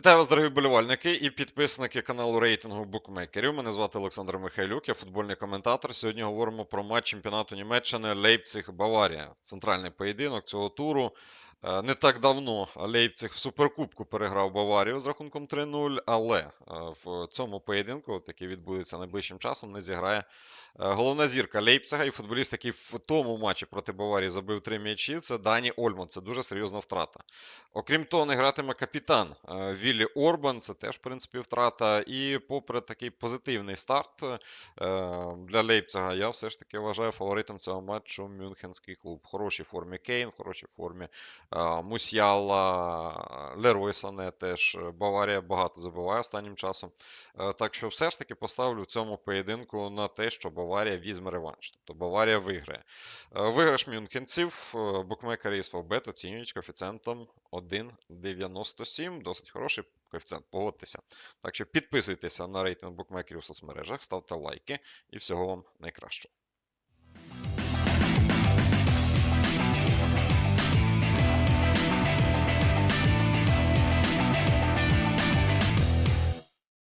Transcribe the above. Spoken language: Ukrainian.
Вітаю вас, дорогі болівальники і підписники каналу рейтингу букмекерів. Мене звати Олександр Михайлюк, я футбольний коментатор. Сьогодні говоримо про матч чемпіонату Німеччини Лейпциг-Баварія. Центральний поєдинок цього туру. Е, Не так давно Лейпциг в суперкубку переграв Баварію з рахунком 3-0, але е, в цьому поєдинку, який відбудеться найближчим часом, не зіграє е, головна зірка Лейпцига і футболіст, який в тому матчі проти Баварії забив три м'ячі. Це Дані Ольмон. Це дуже серйозна втрата. Окрім того, не гратиме капітан Віллі Орбан, це теж, в принципі, втрата. І попри такий позитивний старт для Лейпцига, я все ж таки вважаю фаворитом цього матчу Мюнхенський клуб. В хорошій формі Кейн, в хорошій формі Мусьяла, Лерой Сане теж. Баварія багато забиває останнім часом. Е, Так що все ж таки поставлю в цьому поєдинку на те, що Баварія візьме реванш. Тобто Баварія виграє. Е, Виграш мюнхенців, е, букмекери із Фавбет оцінюють коефіцієнтом 1,97. Досить хороший коефіцієнт, погодьтеся. Так що підписуйтеся на рейтинг букмекерів у соцмережах, ставте лайки і всього вам найкращого.